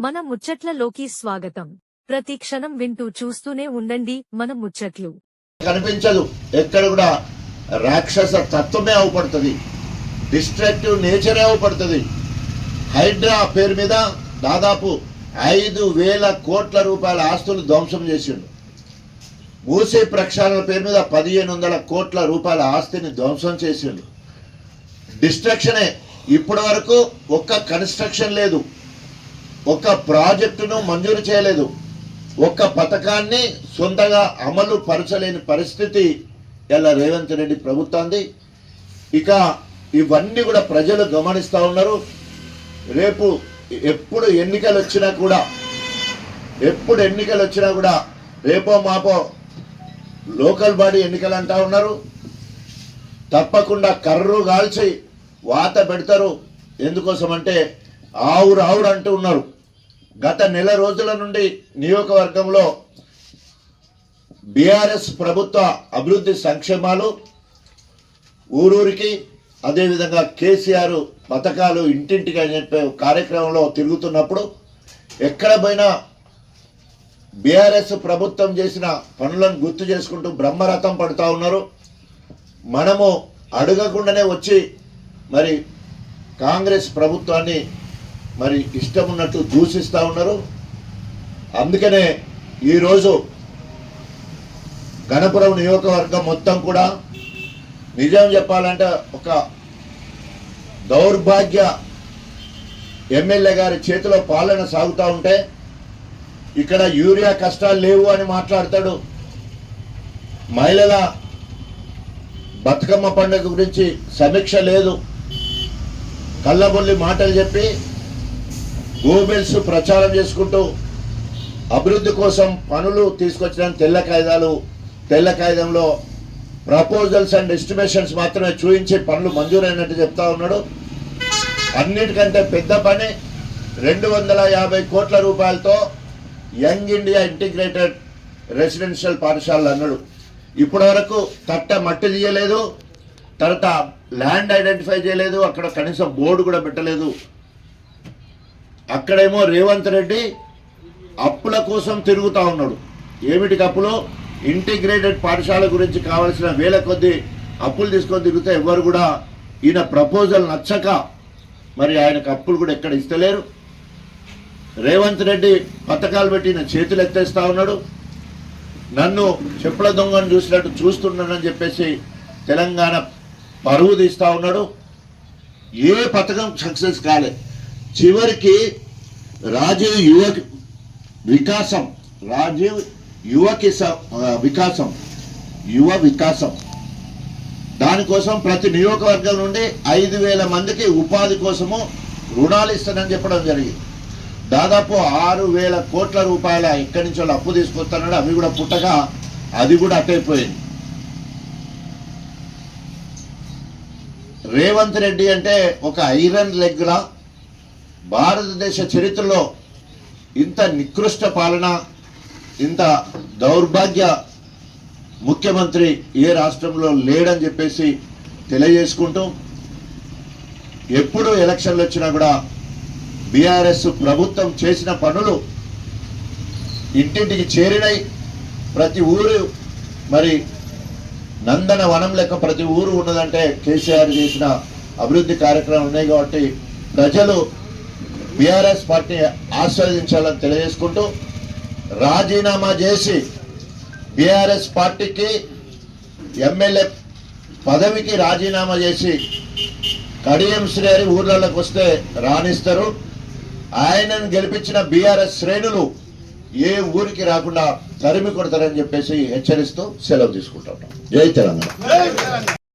మన ముచ్చట్లలోకి స్వాగతం. ప్రతి క్షణం వింటూ చూస్తూనే ఉండండి మన ముచ్చట్లు. కనిపించదు. ఎక్కడ కూడా రాక్షస తత్వమే అవపడుతుంది. డిస్ట్రక్టివ్ నేచరే అవపడుతుంది. హైడ్రా పేరు మీద దాదాపు ఐదు వేల కోట్ల రూపాయల ఆస్తులు ధ్వంసం చేసిండు. మూసీ ప్రక్షాళన పేరు మీద పదిహేను వందల కోట్ల రూపాయల ఆస్తిని ధ్వంసం చేసిండు. డిస్ట్రక్షనే ఇప్పటి వరకు ఒక్క కన్స్ట్రక్షన్ లేదు. ఒక్క ప్రాజెక్టును మంజూరు చేయలేదు. ఒక్క పథకాన్ని సొంతగా అమలు పరచలేని పరిస్థితి ఇలా రేవంత్ రెడ్డి ప్రభుత్వాన్ని ఇక ఇవన్నీ కూడా ప్రజలు గమనిస్తూ ఉన్నారు. రేపు ఎప్పుడు ఎన్నికలు వచ్చినా కూడా ఎప్పుడు ఎన్నికలు వచ్చినా కూడా రేపో మాపో లోకల్ బాడీ ఎన్నికలు అంటా ఉన్నారు. తప్పకుండా కర్రు కాల్చి వాత పెడతారు. ఎందుకోసం అంటే ఆవురు ఆవురు అంటూ ఉన్నారు. గత నెల రోజుల నుండి నియోజకవర్గంలో బీఆర్ఎస్ ప్రభుత్వ అభివృద్ధి సంక్షేమాలు ఊరూరికి అదేవిధంగా కేసీఆర్ పథకాలు ఇంటింటికి అని చెప్పే కార్యక్రమంలో తిరుగుతున్నప్పుడు ఎక్కడ పోయినా బీఆర్ఎస్ ప్రభుత్వం చేసిన పనులను గుర్తు చేసుకుంటూ బ్రహ్మరథం పడుతూ ఉన్నారు. మనము అడగకుండానే వచ్చి మరి కాంగ్రెస్ ప్రభుత్వాన్ని మరి ఇష్టం ఉన్నట్టు దూషిస్తూ ఉన్నారు. అందుకనే ఈరోజు గణపురం నియోజకవర్గం మొత్తం కూడా నిజం చెప్పాలంటే ఒక దౌర్భాగ్య ఎమ్మెల్యే గారి చేతిలో పాలన సాగుతూ ఉంటే ఇక్కడ యూరియా కష్టాలు లేవు అని మాట్లాడతాడు. మహిళల బతుకమ్మ పండుగ గురించి సమీక్ష లేదు. కళ్ళబొల్లి మాటలు చెప్పి గోబెల్స్ ప్రచారం చేసుకుంటూ అభివృద్ధి కోసం పనులు తీసుకొచ్చిన తెల్ల కాగిదాలు తెల్ల కాయిదంలో ప్రపోజల్స్ అండ్ ఎస్టిమేషన్స్ మాత్రమే చూపించి పనులు మంజూరైనట్టు చెప్తా ఉన్నాడు. అన్నిటికంటే పెద్ద పని రెండు వందల యాభై కోట్ల రూపాయలతో యంగ్ ఇండియా ఇంటిగ్రేటెడ్ రెసిడెన్షియల్ పాఠశాలలు అన్నాడు. ఇప్పటి వరకు తట్ట మట్టి తీయలేదు తర్వాత ల్యాండ్ ఐడెంటిఫై చేయలేదు అక్కడ కనీసం బోర్డు కూడా పెట్టలేదు. అక్కడేమో రేవంత్ రెడ్డి అప్పుల కోసం తిరుగుతూ ఉన్నాడు. ఏమిటికి అప్పులు? ఇంటిగ్రేటెడ్ పాఠశాల గురించి కావాల్సిన వేల కొద్ది అప్పులు తీసుకొని తిరిగితే ఎవరు కూడా ఈయన ప్రపోజల్ నచ్చక మరి ఆయనకు అప్పులు కూడా ఎక్కడ ఇస్తలేరు. రేవంత్ రెడ్డి పథకాలు పెట్టి ఈయన చేతులు ఎత్తేస్తా ఉన్నాడు. నన్ను చెప్పుల దొంగను చూసినట్టు చూస్తున్నానని చెప్పేసి తెలంగాణ పరువు తీస్తూ ఉన్నాడు. ఏ పథకం సక్సెస్ కాలేదు చివరికి రాజీవ్ యువ వికాసం రాజీవ్ యువకిస వికాసం యువ వికాసం. దానికోసం ప్రతి నియోజకవర్గం నుండి ఐదు వేల మందికి ఉపాధి కోసము రుణాలు ఇస్తానని చెప్పడం జరిగింది. దాదాపు ఆరు వేల కోట్ల రూపాయల ఎక్కడి వాళ్ళు అప్పు తీసుకొస్తున్నాడు అవి కూడా పుట్టగా అది కూడా అటైపోయింది. రేవంత్ రెడ్డి అంటే ఒక ఐరన్ లెగ్లా భారతదేశ చరిత్రలో ఇంత నికృష్ట పాలన ఇంత దౌర్భాగ్య ముఖ్యమంత్రి ఏ రాష్ట్రంలో లేడని చెప్పేసి తెలియజేసుకుంటూ ఎప్పుడు ఎలక్షన్లు వచ్చినా కూడా బీఆర్ఎస్ ప్రభుత్వం చేసిన పనులు ఇంటింటికి చేరినాయి ప్రతి ఊరు మరి నందన వనం లెక్క ప్రతి ఊరు ఉన్నదంటే కేసీఆర్ చేసిన అభివృద్ధి కార్యక్రమాలు ఉన్నాయి కాబట్టి ప్రజలు బీఆర్ఎస్ పార్టీ ఆస్వాదించాలని తెలియజేసుకుంటూ రాజీనామా చేసి బీఆర్ఎస్ పార్టీకి ఎమ్మెల్యే పదవికి రాజీనామా చేసి కడియం శ్రేణి ఊర్లలోకి వస్తే రాణిస్తారు. ఆయనను గెలిపించిన బీఆర్ఎస్ శ్రేణులు ఏ ఊరికి రాకుండా తరిమి కొడతారని చెప్పేసి హెచ్చరిస్తూ సెలవు తీసుకుంటా ఉన్నాం జై తెలంగాణ.